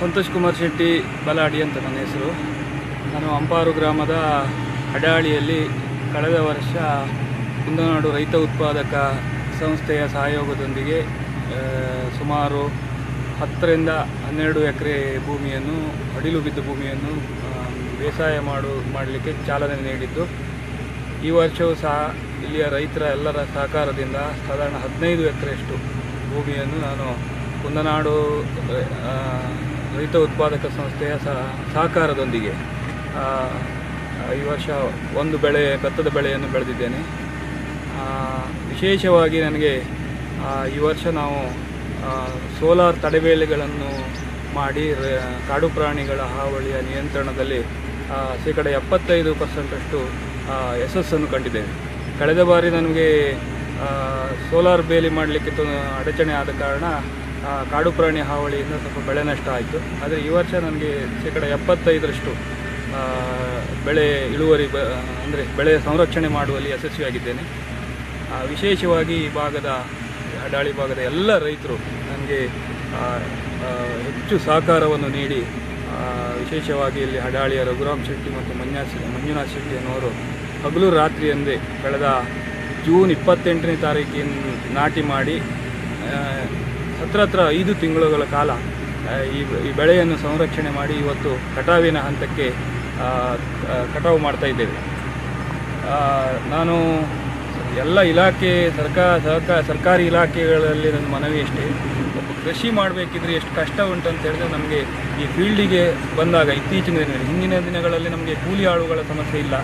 ಸಂತೋಷ್ ಕುಮಾರ್ ಶೆಟ್ಟಿ ಬಲಾಡಿ ಅಂತ ನನ್ನ ಹೆಸರು. ನಾನು ಅಂಪಾರು ಗ್ರಾಮದ ಅಡಾಳಿಯಲ್ಲಿ ಕಳೆದ ವರ್ಷ ಕುಂದನಾಡು ರೈತ ಉತ್ಪಾದಕ ಸಂಸ್ಥೆಯ ಸಹಯೋಗದೊಂದಿಗೆ ಸುಮಾರು ಹತ್ತರಿಂದ ಹನ್ನೆರಡು ಎಕರೆ ಭೂಮಿಯನ್ನು, ಅಡಿಲು ಬಿದ್ದ ಭೂಮಿಯನ್ನು ಬೇಸಾಯ ಮಾಡು, ಮಾಡಲಿಕ್ಕೆ ಚಾಲನೆ ನೀಡಿದ್ದು. ಈ ವರ್ಷವೂ ಸಹ ಇಲ್ಲಿಯ ರೈತರ ಎಲ್ಲರ ಸಹಕಾರದಿಂದ ಸಾಧಾರಣ ಹದಿನೈದು ಎಕರೆಯಷ್ಟು ಭೂಮಿಯನ್ನು ನಾನು ಕುಂದನಾಡು ರೈತ ಉತ್ಪಾದಕ ಸಂಸ್ಥೆಯ ಸಹ ಸಹಕಾರದೊಂದಿಗೆ ಈ ವರ್ಷ ಒಂದು ಬೆಳೆ, ಭತ್ತದ ಬೆಳೆಯನ್ನು ಬೆಳೆದಿದ್ದೇನೆ. ವಿಶೇಷವಾಗಿ ನನಗೆ ಈ ವರ್ಷ ನಾವು ಸೋಲಾರ್ ತಡೆಬೇಲಿಗಳನ್ನು ಮಾಡಿ ಕಾಡು ಪ್ರಾಣಿಗಳ ಹಾವಳಿಯ ನಿಯಂತ್ರಣದಲ್ಲಿ ಶೇಕಡ ಎಪ್ಪತ್ತೈದು ಪರ್ಸೆಂಟಷ್ಟು ಯಶಸ್ಸನ್ನು ಕಂಡಿದ್ದೇನೆ. ಕಳೆದ ಬಾರಿ ನನಗೆ ಸೋಲಾರ್ ಬೇಲಿ ಮಾಡಲಿಕ್ಕೆ ಅಡಚಣೆ ಆದ ಕಾರಣ ಕಾಡು ಪ್ರಾಣಿ ಹಾವಳಿಯಿಂದ ಸ್ವಲ್ಪ ಬೆಳೆ ನಷ್ಟ ಆಯಿತು. ಆದರೆ ಈ ವರ್ಷ ನನಗೆ ಶೇಕಡ ಎಪ್ಪತ್ತೈದರಷ್ಟು ಬೆಳೆ ಇಳುವರಿ ಬ, ಅಂದರೆ ಬೆಳೆ ಸಂರಕ್ಷಣೆ ಮಾಡುವಲ್ಲಿ ಯಶಸ್ವಿಯಾಗಿದ್ದೇನೆ. ವಿಶೇಷವಾಗಿ ಈ ಭಾಗದ ಹಡಾಳಿ ಭಾಗದ ಎಲ್ಲ ರೈತರು ನನಗೆ ಹೆಚ್ಚು ಸಹಕಾರವನ್ನು ನೀಡಿ ವಿಶೇಷವಾಗಿ ಇಲ್ಲಿ ಹಡಾಳಿಯ ರಘುರಾಮ್ ಶೆಟ್ಟಿ ಮತ್ತು ಮಂಜುನಾಥ್ ಮಂಜುನಾಥ್ ಶೆಟ್ಟಿ ಅನ್ನೋರು ಹಗಲು ರಾತ್ರಿ ಎಂದೇ ಕಳೆದ ಜೂನ್ ಇಪ್ಪತ್ತೆಂಟನೇ ತಾರೀಕಿನ ನಾಟಿ ಮಾಡಿ ಹತ್ರ ಹತ್ರ ಐದು ತಿಂಗಳುಗಳ ಕಾಲ ಈ ಈ ಬೆಳೆಯನ್ನು ಸಂರಕ್ಷಣೆ ಮಾಡಿ ಇವತ್ತು ಕಟಾವಿನ ಹಂತಕ್ಕೆ ಕಟಾವು ಮಾಡ್ತಾ ಇದ್ದೇವೆ. ನಾನು ಎಲ್ಲ ಇಲಾಖೆ ಸರ್ಕಾರ ಸಹಕಾರ ಸರ್ಕಾರಿ ಇಲಾಖೆಗಳಲ್ಲಿ ನನ್ನ ಮನವಿ ಅಷ್ಟೇ. ಕೃಷಿ ಮಾಡಬೇಕಿದ್ರೆ ಎಷ್ಟು ಕಷ್ಟ ಉಂಟು ಅಂತ ಹೇಳಿದ್ರೆ ನಮಗೆ ಈ ಫೀಲ್ಡಿಗೆ ಬಂದಾಗ ಇತ್ತೀಚಿನ ದಿನಗಳಲ್ಲಿ, ಹಿಂದಿನ ದಿನಗಳಲ್ಲಿ ನಮಗೆ ಕೂಲಿ ಆಳುಗಳ ಸಮಸ್ಯೆ ಇಲ್ಲ.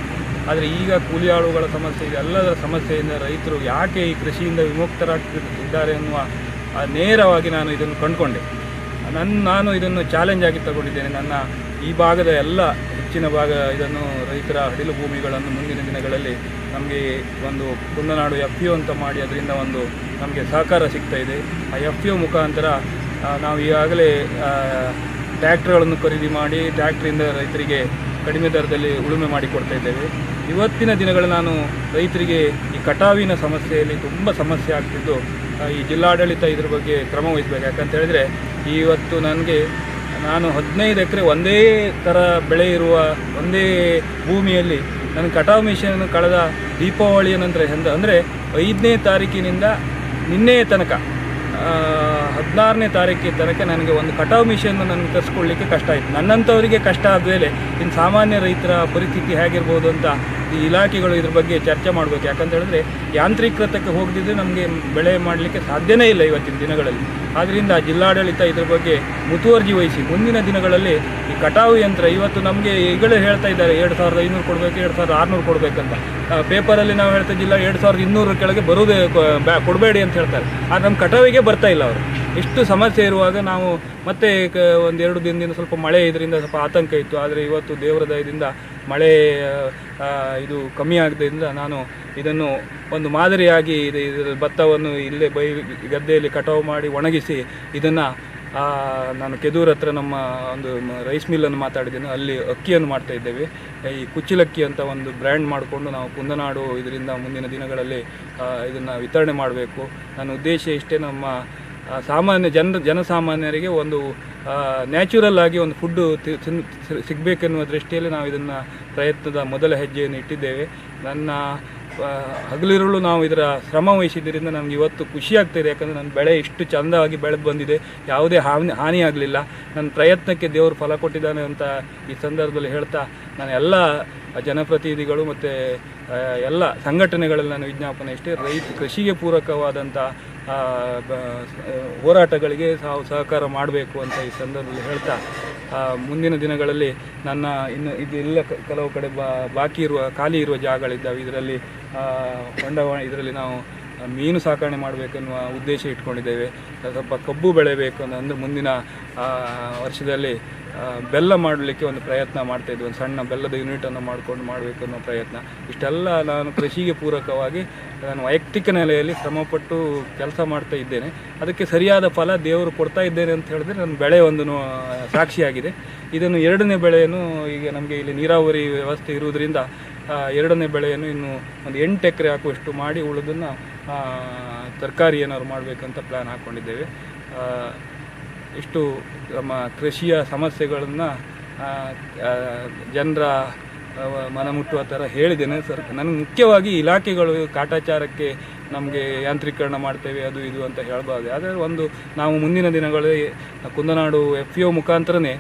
ಆದರೆ ಈಗ ಕೂಲಿ ಆಳುಗಳ ಸಮಸ್ಯೆ ಇದೆ, ಎಲ್ಲದರ ಸಮಸ್ಯೆಯಿಂದ ರೈತರು ಯಾಕೆ ಈ ಕೃಷಿಯಿಂದ ವಿಮುಕ್ತರಾಗ್ತಿದ್ದಾರೆ ಅನ್ನುವ ನೇರವಾಗಿ ನಾನು ಇದನ್ನು ಕಂಡುಕೊಂಡೆ. ನನ್ನ ನಾನು ಇದನ್ನು ಚಾಲೆಂಜ್ ಆಗಿ ತಗೊಂಡಿದ್ದೇನೆ. ನನ್ನ ಈ ಭಾಗದ ಎಲ್ಲ ಹೆಚ್ಚಿನ ಭಾಗ ಇದನ್ನು ರೈತರ ಹಡಿಲು ಭೂಮಿಗಳನ್ನು ಮುಂದಿನ ದಿನಗಳಲ್ಲಿ ನಮಗೆ ಒಂದು ಕುಂದನಾಡು ಎಫ್ ಯು ಅಂತ ಮಾಡಿ ಅದರಿಂದ ಒಂದು ನಮಗೆ ಸಹಕಾರ ಸಿಗ್ತಾ ಇದೆ. ಆ ಎಫ್ ಯು ಮುಖಾಂತರ ನಾವು ಈಗಾಗಲೇ ಟ್ಯಾಕ್ಟ್ರ್ಗಳನ್ನು ಖರೀದಿ ಮಾಡಿ ಟ್ಯಾಕ್ಟ್ರಿಂದ ರೈತರಿಗೆ ಕಡಿಮೆ ದರದಲ್ಲಿ ಉಳುಮೆ ಮಾಡಿಕೊಡ್ತಾ ಇದ್ದೇವೆ. ಇವತ್ತಿನ ದಿನಗಳು ನಾನು ರೈತರಿಗೆ ಈ ಕಟಾವಿನ ಸಮಸ್ಯೆಯಲ್ಲಿ ತುಂಬ ಸಮಸ್ಯೆ ಆಗ್ತಿದ್ದು ಈ ಜಿಲ್ಲಾಡಳಿತ ಇದ್ರ ಬಗ್ಗೆ ಕ್ರಮ ವಹಿಸ್ಬೇಕು. ಯಾಕಂತ ಹೇಳಿದ್ರೆ ಇವತ್ತು ನನಗೆ ನಾನು ಹದಿನೈದು ಎಕರೆ ಒಂದೇ ಥರ ಬೆಳೆ ಇರುವ ಒಂದೇ ಭೂಮಿಯಲ್ಲಿ ನನ್ನ ಕಟಾವು ಮಿಷನ್ ಕಳೆದ ದೀಪಾವಳಿಯ ನಂತರ ಎಂದ ಅಂದರೆ ಐದನೇ ತಾರೀಕಿನಿಂದ ನಿನ್ನೆಯ ತನಕ ಹದಿನಾರನೇ ತಾರೀಕಿನ ತನಕ ನನಗೆ ಒಂದು ಕಟಾವು ಮಿಷನ್ ನನಗೆ ತರಿಸ್ಕೊಳ್ಳಿಕ್ಕೆ ಕಷ್ಟ ಆಯಿತು. ನನ್ನಂಥವರಿಗೆ ಕಷ್ಟ ಆದಮೇಲೆ ಇನ್ನು ಸಾಮಾನ್ಯ ರೈತರ ಪರಿಸ್ಥಿತಿ ಹೇಗಿರ್ಬೋದು ಅಂತ ಈ ಇಲಾಖೆಗಳು ಇದ್ರ ಬಗ್ಗೆ ಚರ್ಚೆ ಮಾಡಬೇಕು. ಯಾಕಂತ ಹೇಳಿದ್ರೆ ಯಾಂತ್ರೀಕೃತಕ್ಕೆ ಹೋಗದಿದ್ರೆ ನಮಗೆ ಬೆಳೆ ಮಾಡಲಿಕ್ಕೆ ಸಾಧ್ಯನೇ ಇಲ್ಲ ಇವತ್ತಿನ ದಿನಗಳಲ್ಲಿ. ಆದ್ದರಿಂದ ಜಿಲ್ಲಾಡಳಿತ ಇದ್ರ ಬಗ್ಗೆ ಮುತುವರ್ಜಿ ವಹಿಸಿ ಮುಂದಿನ ದಿನಗಳಲ್ಲಿ ಈ ಕಟಾವು ಯಂತ್ರ ಇವತ್ತು ನಮಗೆ ಈಗಲೇ ಹೇಳ್ತಾ ಇದ್ದಾರೆ, ಎರಡು ಸಾವಿರದ ಐನೂರು ಕೊಡಬೇಕು, ಎರಡು ಸಾವಿರದ ಆರುನೂರು ಕೊಡಬೇಕಂತ. ಪೇಪರಲ್ಲಿ ನಾವು ಹೇಳ್ತಾ ಜಿಲ್ಲಾ ಎರಡು ಸಾವಿರದ ಇನ್ನೂರ ಕೆಳಗೆ ಬರೋದೇ ಕೊಡಬೇಡಿ ಅಂತ ಹೇಳ್ತಾರೆ. ಆದರೆ ನಮ್ಮ ಕಟಾವಿಗೆ ಬರ್ತಾ ಇಲ್ಲ ಅವರು. ಎಷ್ಟು ಸಮಸ್ಯೆ ಇರುವಾಗ ನಾವು ಮತ್ತೆ ಒಂದೆರಡು ದಿನದಿಂದ ಸ್ವಲ್ಪ ಮಳೆ ಇದರಿಂದ ಸ್ವಲ್ಪ ಆತಂಕ ಇತ್ತು. ಆದರೆ ಇವತ್ತು ದೇವರ ದಯದಿಂದ ಮಳೆ ಇದು ಕಮ್ಮಿ ಆಗದ್ರಿಂದ ನಾನು ಇದನ್ನು ಒಂದು ಮಾದರಿಯಾಗಿ ಇದು ಇದರ ಭತ್ತವನ್ನು ಇಲ್ಲೇ ಬೈ ಗದ್ದೆಯಲ್ಲಿ ಕಟಾವು ಮಾಡಿ ಒಣಗಿಸಿ ಇದನ್ನು ನಾನು ಕೆದೂರ್ ಹತ್ರ ನಮ್ಮ ಒಂದು ರೈಸ್ ಮಿಲ್ಲನ್ನು ಮಾತಾಡಿದ್ದೇನೆ. ಅಲ್ಲಿ ಅಕ್ಕಿಯನ್ನು ಮಾಡ್ತಾ ಇದ್ದೇವೆ. ಈ ಕುಚ್ಚಿಲಕ್ಕಿ ಅಂತ ಒಂದು ಬ್ರ್ಯಾಂಡ್ ಮಾಡಿಕೊಂಡು ನಾವು ಕುಂದನಾಡು ಇದರಿಂದ ಮುಂದಿನ ದಿನಗಳಲ್ಲಿ ಇದನ್ನು ವಿತರಣೆ ಮಾಡಬೇಕು. ನನ್ನ ಉದ್ದೇಶ ಇಷ್ಟೇ ನಮ್ಮ ಸಾಮಾನ್ಯ ಜನ, ಜನಸಾಮಾನ್ಯರಿಗೆ ಒಂದು ನ್ಯಾಚುರಲ್ ಆಗಿ ಒಂದು ಫುಡ್ಡು ಸಿಗಬೇಕೆನ್ನುವ ದೃಷ್ಟಿಯಲ್ಲಿ ನಾವು ಇದನ್ನು ಪ್ರಯತ್ನದ ಮೊದಲ ಹೆಜ್ಜೆಯನ್ನು ಇಟ್ಟಿದ್ದೇವೆ. ನನ್ನ ಹಗಲಿರುಳು ನಾವು ಇದರ ಶ್ರಮ ವಹಿಸಿದ್ದರಿಂದ ನಮ್ಗೆ ಇವತ್ತು ಖುಷಿ ಆಗ್ತಾಯಿದೆ ಯಾಕಂದರೆ ನನ್ನ ಬೆಳೆ ಇಷ್ಟು ಚಂದವಾಗಿ ಬೆಳೆದು ಬಂದಿದೆ. ಯಾವುದೇ ಹಾನಿ ಹಾನಿಯಾಗಲಿಲ್ಲ ನನ್ನ ಪ್ರಯತ್ನಕ್ಕೆ ದೇವರು ಫಲ ಕೊಟ್ಟಿದ್ದಾನೆ ಅಂತ ಈ ಸಂದರ್ಭದಲ್ಲಿ ಹೇಳ್ತಾ ನಾನು ಎಲ್ಲ ಜನಪ್ರತಿನಿಧಿಗಳು ಮತ್ತು ಎಲ್ಲ ಸಂಘಟನೆಗಳಲ್ಲಿ ನಾನು ವಿಜ್ಞಾಪನೆ ಇಷ್ಟೇ, ರೈತ ಕೃಷಿಗೆ ಪೂರಕವಾದಂಥ ಹೋರಾಟಗಳಿಗೆ ನಾವು ಸಹಕಾರ ಮಾಡಬೇಕು ಅಂತ ಈ ಸಂದರ್ಭದಲ್ಲಿ ಹೇಳ್ತಾ ಮುಂದಿನ ದಿನಗಳಲ್ಲಿ ನನ್ನ ಇನ್ನು ಇದೆಲ್ಲ ಕೆಲವು ಕಡೆ ಬಾಕಿ ಇರುವ, ಖಾಲಿ ಇರುವ ಜಾಗಗಳಿದ್ದಾವೆ. ಇದರಲ್ಲಿ ಬಂಡವಾಳ ಇದರಲ್ಲಿ ನಾವು ಮೀನು ಸಾಕಣೆ ಮಾಡಬೇಕೆನ್ನುವ ಉದ್ದೇಶ ಇಟ್ಕೊಂಡಿದ್ದೇವೆ. ಸ್ವಲ್ಪ ಕಬ್ಬು ಬೆಳೆಯಬೇಕು ಅಂದರೆ ಮುಂದಿನ ವರ್ಷದಲ್ಲಿ ಬೆಲ್ಲ ಮಾಡಲಿಕ್ಕೆ ಒಂದು ಪ್ರಯತ್ನ ಮಾಡ್ತಾ ಇದ್ವಿ. ಒಂದು ಸಣ್ಣ ಬೆಲ್ಲದ ಯೂನಿಟನ್ನು ಮಾಡಿಕೊಂಡು ಮಾಡಬೇಕು ಅನ್ನೋ ಪ್ರಯತ್ನ. ಇಷ್ಟೆಲ್ಲ ನಾನು ಕೃಷಿಗೆ ಪೂರಕವಾಗಿ, ನಾನು ವೈಯಕ್ತಿಕ ನೆಲೆಯಲ್ಲಿ ಶ್ರಮಪಟ್ಟು ಕೆಲಸ ಮಾಡ್ತಾ ಇದ್ದೇನೆ. ಅದಕ್ಕೆ ಸರಿಯಾದ ಫಲ ದೇವರು ಕೊಡ್ತಾ ಇದ್ದೇನೆ ಅಂತ ಹೇಳಿದ್ರೆ ನನ್ನ ಬೆಳೆ ಒಂದು ಸಾಕ್ಷಿಯಾಗಿದೆ. ಇದನ್ನು ಎರಡನೇ ಬೆಳೆಯನ್ನು ಈಗ ನಮಗೆ ಇಲ್ಲಿ ನೀರಾವರಿ ವ್ಯವಸ್ಥೆ ಇರುವುದರಿಂದ ಎರಡನೇ ಬೆಳೆಯನ್ನು ಇನ್ನು ಒಂದು ಎಂಟು ಎಕರೆ ಹಾಕುವಷ್ಟು ಮಾಡಿ ಉಳಿದನ್ನು ತರಕಾರಿ ಏನಾದ್ರು ಮಾಡಬೇಕಂತ ಪ್ಲ್ಯಾನ್ ಹಾಕ್ಕೊಂಡಿದ್ದೇವೆ ಇಷ್ಟು ನಮ್ಮ ಕೃಷಿಯ ಸಮಸ್ಯೆಗಳನ್ನು ಜನರ ಮನಮುಟ್ಟುವ ಥರ ಹೇಳಿದ್ದೇನೆ. ಸರ್ ನನಗೆ ಮುಖ್ಯವಾಗಿ ಇಲಾಖೆಗಳು ಕಾಟಾಚಾರಕ್ಕೆ ನಮಗೆ ಯಾಂತ್ರೀಕರಣ ಮಾಡ್ತೇವೆ, ಅದು ಇದು ಅಂತ ಹೇಳ್ಬಾರ್ದು. ಆದರೆ ಒಂದು, ನಾವು ಮುಂದಿನ ದಿನಗಳಲ್ಲಿ ಕುಂದನಾಡು ಎಫ್ ಇ ಒ ಮುಖಾಂತರನೇ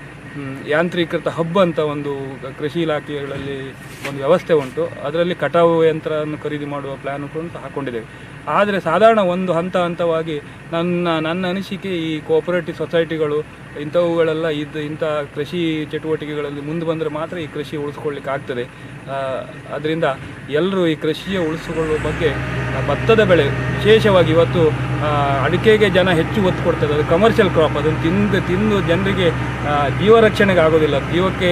ಯಾಂತ್ರೀಕೃತ ಹಬ್ ಅಂತ ಒಂದು ಕೃಷಿ ಇಲಾಖೆಗಳಲ್ಲಿ ಒಂದು ವ್ಯವಸ್ಥೆ ಉಂಟು. ಅದರಲ್ಲಿ ಕಟಾವು ಯಂತ್ರವನ್ನು ಖರೀದಿ ಮಾಡುವ ಪ್ಲ್ಯಾನ್ ಕೂಡ ಹಾಕ್ಕೊಂಡಿದ್ದೇವೆ ಆದರೆ ಸಾಧಾರಣ ಒಂದು ಹಂತ ಹಂತವಾಗಿ ನನ್ನ ನನ್ನ ಅನಿಸಿಕೆ ಈ ಕೋಆಪರೇಟಿವ್ ಸೊಸೈಟಿಗಳು ಇಂಥವುಗಳೆಲ್ಲ ಇದು, ಇಂಥ ಕೃಷಿ ಚಟುವಟಿಕೆಗಳಲ್ಲಿ ಮುಂದೆ ಬಂದರೆ ಮಾತ್ರ ಈ ಕೃಷಿ ಉಳಿಸ್ಕೊಳ್ಳಿಕ್ಕೆ ಆಗ್ತದೆ ಅದರಿಂದ ಎಲ್ಲರೂ ಈ ಕೃಷಿಯ ಉಳಿಸಿಕೊಳ್ಳುವ ಬಗ್ಗೆ ಭತ್ತದ ಬೆಳೆ ವಿಶೇಷವಾಗಿ ಇವತ್ತು ಅಡಿಕೆಗೆ ಜನ ಹೆಚ್ಚು ಒತ್ತು ಕೊಡ್ತಾರೆ. ಅದು ಕಮರ್ಷಿಯಲ್ ಕ್ರಾಪ್ ಅದನ್ನು ತಿಂದು ತಿಂದು ಜನರಿಗೆ ಜೀವ ರಕ್ಷಣೆಗೆ ಆಗೋದಿಲ್ಲ. ಜೀವಕ್ಕೆ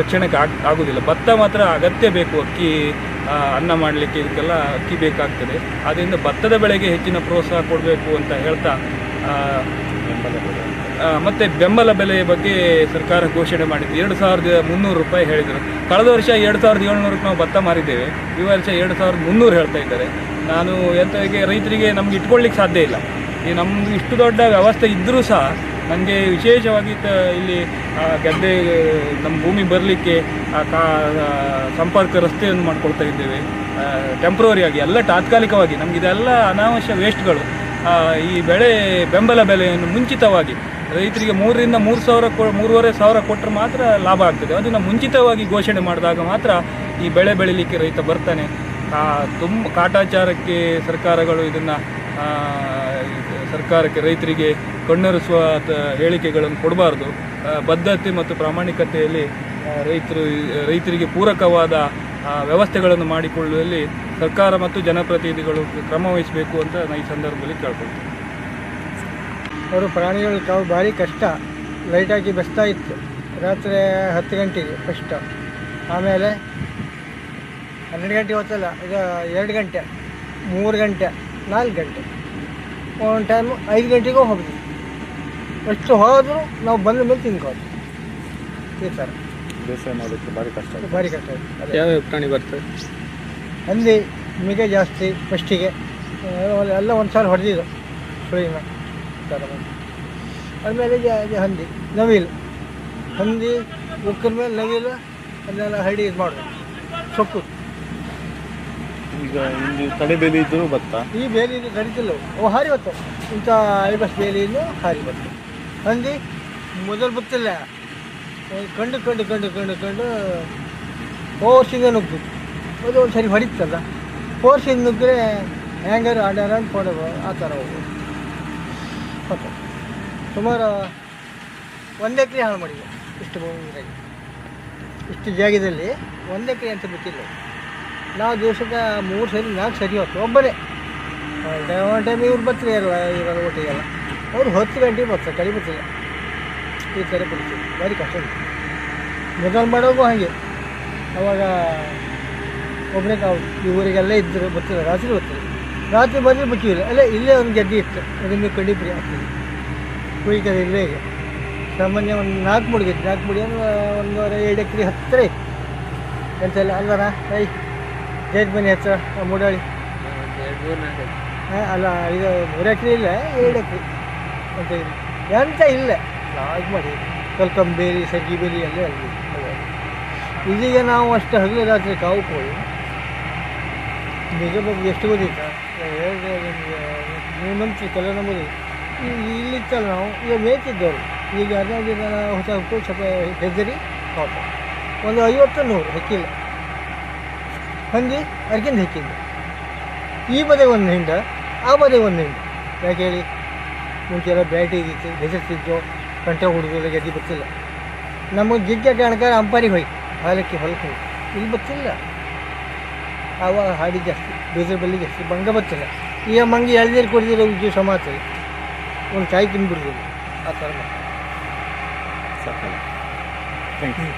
ರಕ್ಷಣೆಗೆ ಆಗ, ಆಗೋದಿಲ್ಲ. ಭತ್ತ ಮಾತ್ರ ಅಗತ್ಯ ಬೇಕು. ಅಕ್ಕಿ ಅನ್ನ ಮಾಡಲಿಕ್ಕೆ ಇದಕ್ಕೆಲ್ಲ ಅಕ್ಕಿ ಬೇಕಾಗ್ತದೆ. ಆದ್ದರಿಂದ ಭತ್ತದ ಬೆಳೆಗೆ ಹೆಚ್ಚಿನ ಪ್ರೋತ್ಸಾಹ ಕೊಡಬೇಕು ಅಂತ ಹೇಳ್ತಾ ಮತ್ತೆ ಬೆಂಬಲ ಬೆಲೆಯ ಬಗ್ಗೆ ಸರ್ಕಾರ ಘೋಷಣೆ ಮಾಡಿದ್ದು. ಎರಡು ಸಾವಿರದ ಮುನ್ನೂರು ರೂಪಾಯಿ ಹೇಳಿದರು. ಕಳೆದ ವರ್ಷ ಎರಡು ಸಾವಿರದ ಏಳ್ನೂರಕ್ಕೆ ನಾವು ಭತ್ತ ಮಾರಿದ್ದೇವೆ. ಈ ವರ್ಷ ಎರಡು ಸಾವಿರದ ಮುನ್ನೂರು ಹೇಳ್ತಾ ಇದ್ದಾರೆ. ನಾನು ಎಂಥಕ್ಕೆ ರೈತರಿಗೆ ನಮ್ಗೆ ಇಟ್ಕೊಳ್ಳಿಕ್ಕೆ ಸಾಧ್ಯ ಇಲ್ಲ. ಈ ನಮ್ಮದು ಇಷ್ಟು ದೊಡ್ಡ ವ್ಯವಸ್ಥೆ ಇದ್ದರೂ ಸಹ ನನಗೆ ವಿಶೇಷವಾಗಿ ತ ಇಲ್ಲಿ ಗದ್ದೆ ನಮ್ಮ ಭೂಮಿ ಬರಲಿಕ್ಕೆ ಕಾ ಸಂಪರ್ಕ ರಸ್ತೆಯನ್ನು ಮಾಡ್ಕೊಳ್ತಾ ಇದ್ದೇವೆ. ಟೆಂಪ್ರವರಿಯಾಗಿ ಎಲ್ಲ ತಾತ್ಕಾಲಿಕವಾಗಿ, ನಮ್ಗೆ ಇದೆಲ್ಲ ಅನಾವಶ್ಯ ವೇಸ್ಟ್ಗಳು ಈ ಬೆಳೆ, ಬೆಂಬಲ ಬೆಲೆಯನ್ನು ಮುಂಚಿತವಾಗಿ ರೈತರಿಗೆ ಮೂರರಿಂದ ಮೂರು ಸಾವಿರ ಕೊ, ಮೂರುವರೆ ಸಾವಿರ ಕೊಟ್ಟರೆ ಮಾತ್ರ ಲಾಭ ಆಗ್ತದೆ. ಅದನ್ನು ಮುಂಚಿತವಾಗಿ ಘೋಷಣೆ ಮಾಡಿದಾಗ ಮಾತ್ರ ಈ ಬೆಳೆ ಬೆಳಿಲಿಕ್ಕೆ ರೈತ ಬರ್ತಾನೆ. ತುಂಬ ಕಾಟಾಚಾರಕ್ಕೆ ಸರ್ಕಾರಗಳು ಇದನ್ನು ಸರ್ಕಾರಕ್ಕೆ ರೈತರಿಗೆ ಕಣ್ಣೊರೆಸುವ ಹೇಳಿಕೆಗಳನ್ನು ಕೊಡಬಾರ್ದು. ಬದ್ಧತೆ ಮತ್ತು ಪ್ರಾಮಾಣಿಕತೆಯಲ್ಲಿ ರೈತರು, ರೈತರಿಗೆ ಪೂರಕವಾದ ವ್ಯವಸ್ಥೆಗಳನ್ನು ಮಾಡಿಕೊಳ್ಳುವಲ್ಲಿ ಸರ್ಕಾರ ಮತ್ತು ಜನಪ್ರತಿನಿಧಿಗಳು ಕ್ರಮ ವಹಿಸಬೇಕು ಅಂತ ನಾನು ಈ ಸಂದರ್ಭದಲ್ಲಿ ಕೇಳ್ಕೊಳ್ತೀನಿ. ಅವರು ಪ್ರಾಣಿಗಳು ತಾವು ಭಾರಿ ಕಷ್ಟ. ಲೈಟಾಗಿ ಬೆಸ್ತಾ ಇತ್ತು. ರಾತ್ರಿ ಹತ್ತು ಗಂಟೆಗೆ ಫಸ್ಟ್. ಆಮೇಲೆ ಹನ್ನೆರಡು ಗಂಟೆ ಹೊತ್ತಲ್ಲ ಈಗ ಎರಡು ಗಂಟೆ ಮೂರು ಗಂಟೆ ನಾಲ್ಕು ಗಂಟೆ. ಒಂದು ಟೈಮು ಐದು ಗಂಟೆಗೂ ಹೋಗ್ತೀವಿ ಎಷ್ಟು ಹೋದರೂ ನಾವು ಬಂದ ಮೇಲೆ ತಿನ್ಕೋದು ಈ ಥರ ಬೇಸಾಯ ಮಾಡೋಕ್ಕೆ ಭಾರಿ ಕಷ್ಟ ಭಾರಿ ಕಷ್ಟ ಅದೇ. ಯಾವ್ಯಾವ ಪ್ರಾಣಿ ಬರ್ತದೆ? ಹಂದಿ ಮಿಗೆ ಜಾಸ್ತಿ ಫಸ್ಟಿಗೆ ಎಲ್ಲ ಒಂದು ಸಲ ಹೊಡೆದಿದ್ದು. ಸುಳಿನ ಥರ. ಆಮೇಲೆ ಹಂದಿ ನವಿಲು. ಹಂದಿ ಉಕ್ಕಿನ ಮೇಲೆ ನವಿಲು ಅದನ್ನೆಲ್ಲ ಹರಡಿ ಇದು ಮಾಡೋದು ಸೊಪ್ಪು. ಈಗ ಇಲ್ಲಿ ತಡೆಬೇಲಿ ಇದ್ದರೂ ಭತ್ತ ಈ ಬೇಲಿ ಕಡಿತಿಲ್ಲ. ಅವು ಹಾರಿ ಬರ್ತವೆ ಇಂಥ ಐಬಸ್ ಬೇಲಿಯಿಂದ ಹಾರಿ ಬತ್ತ. ಹಂದಿ, ಮೊದಲು ಬತ್ತಿಲ್ಲ. ಕಂಡು ಕಂಡು ಕಂಡು ಕಂಡು ಕಂಡು ವರ್ಷದಿಂದ ನುಗ್ಗು. ಅದು ಒಂದು ಸರಿ ಹೊಡಿತಲ್ಲ ಫೋರ್ಸಿಂದ ನುಗ್ಗಿದ್ರೆ ಹ್ಯಾಂಗರ್ ಆಡ್ಯಾರ ಅಂತ ಕೊಡೋದು ಆ ಥರ ಹೋಗೋದು ಸುಮಾರು ಒಂದು ಎಕರೆ ಹಾಳು ಮಾಡಿದೆ. ಇಷ್ಟು ಇಷ್ಟು ಜಾಗದಲ್ಲಿ ಒಂದು ಎಕರೆ ಅಂತ ಗೊತ್ತಿಲ್ಲ ನಾವು ದಿವಸಕ್ಕೆ ಮೂರು ಸರಿ ನಾಲ್ಕು ಸರಿ ಹೊತ್ತು. ಒಬ್ಬನೇ. ಒನ್ ಟೈಮ್ ಇವ್ರು ಬರ್ತೀರಿ ಅಲ್ಲ ಇವಾಗ ಒಟ್ಟಿಗೆಲ್ಲ. ಅವ್ರು ಹತ್ತು ಗಂಟೆಗೆ ಬರ್ತಾರೆ ಕಡಿ ಬರ್ತಿಲ್ಲ ಈ ಥರ ಬರ್ತೀವಿ ಭಾರಿ ಕಷ್ಟ ಮೊದಲು ಮಾಡೋದು ಹಾಗೆ. ಅವಾಗ ಒಬ್ಬನೇ ಕಾವು. ಈ ಊರಿಗೆಲ್ಲ ಇದ್ದರು ಬರ್ತಿಲ್ಲ ರಾತ್ರಿ ಬರ್ತಾರೆ. ರಾತ್ರಿ ಬಂದರೆ ಬಿಟ್ಟಿಲ್ಲ. ಅಲ್ಲೇ ಇಲ್ಲೇ ಒಂದು ಗದ್ದೆ ಇತ್ತು. ಅದನ್ನು ಕಡಿ ಬಿಡಿ ಆಗ್ತದೆ ಕುಯ್ಕದೆ ಇಲ್ಲೇ ಈಗ ಸಾಮಾನ್ಯ ಒಂದು ನಾಲ್ಕು ಮುಡಿಗಿತ್ತು ನಾಲ್ಕು ಮುಡಿ ಅಂದ್ರೆ ಒಂದೂವರೆ ಎರಡು ಎಕರೆ ಹತ್ತಿರ ಇತ್ತು ಎಂತೆಲ್ಲ ಅಲ್ಲರ ಐ ಜೈತ್ ಬನ್ನಿ ಹೆಚ್ಚ ಮೂಡಾಳಿ. ಹಾಂ ಅಲ್ಲ ಇದು ಮೂರು ಎಕರೆ ಇಲ್ಲ ಎರಡು ಎಕರೆ ಅಂತ ಇದೆ. ಎಂತ ಇಲ್ಲ. ಇದು ಮಾಡಿ? ಕಲ್ಕಂಬೇರಿ ಸಜ್ಜಿ ಬೇರಿ ಎಲ್ಲ ಅಲ್ಲಿ ಇದೀಗ ನಾವು ಅಷ್ಟು ಹಗಲು ರಾತ್ರಿ ಕಾವು ಕೋಳಿ. ನಿಜ ಬಗ್ಗೆ ಎಷ್ಟು ಗೊತ್ತಿತ್ತ ಹೇಳಿದ್ರೆ ನಿಮಗೆ. ನೀವು ನಂಬ್ತೀವಿ ನಂಬುದು. ಇಲ್ಲಿತ್ತಲ್ಲ ನಾವು ಈಗ ಮೇಯ್ತಿದ್ದವರು. ಈಗ ಹದಿನೈದು ದಿನ ಹೊಸ ಸ್ವಲ್ಪ ಹೆದರಿ ಪಾಪ. ಒಂದು ಐವತ್ತು ನೂರು ಹೆಕ್ಕಿಲ್ಲ ಹಂದಿ ಅರ್ಕಿಂದ ಹೆಕ್ಕಿಂದ ಈ ಬದೆ ಒಂದು ಹಿಂಡ ಆ ಬದೆ ಒಂದು ಹಿಂಡ. ಯಾಕೆ ಹೇಳಿ? ಮುಂಚೆಲ್ಲ ಬ್ಯಾಟಿ ಇದ್ದಿತ್ತು ಹೆದರ್ತಿದ್ದು ಕಂಠ ಹುಡುಗರು ಗದ್ದಿ ಬರ್ತಿಲ್ಲ. ನಮಗೆ ಜಿಗ್ಗ ಕಾರಣಕಾರ ಅಂಪಾರಿಗೆ ಹೋಯ್ತು. ಹಾಲಕ್ಕೆ ಹೊಲಕ್ಕೆ ಹೋಗಿ ಇಲ್ಲಿ ಬರ್ತಿಲ್ಲ. ಆವಾಗ ಹಾಡಿ ಜಾಸ್ತಿ ಬೇಸರ ಬಲ್ಲಿ ಜಾಸ್ತಿ ಬಂಗ ಬರ್ತಿಲ್ಲ. ಈಗ ಮಂಗಿ ಎಳ್ನೀರು ಕುಡಿದಿರೋ ಉಜ್ಜು ಸಮಾಜ ಒಂದು ಕಾಯಿ ತಿಂದ್ಬಿಡ್ಬೋದು ಆ ಥರ ಥ್ಯಾಂಕ್ ಯು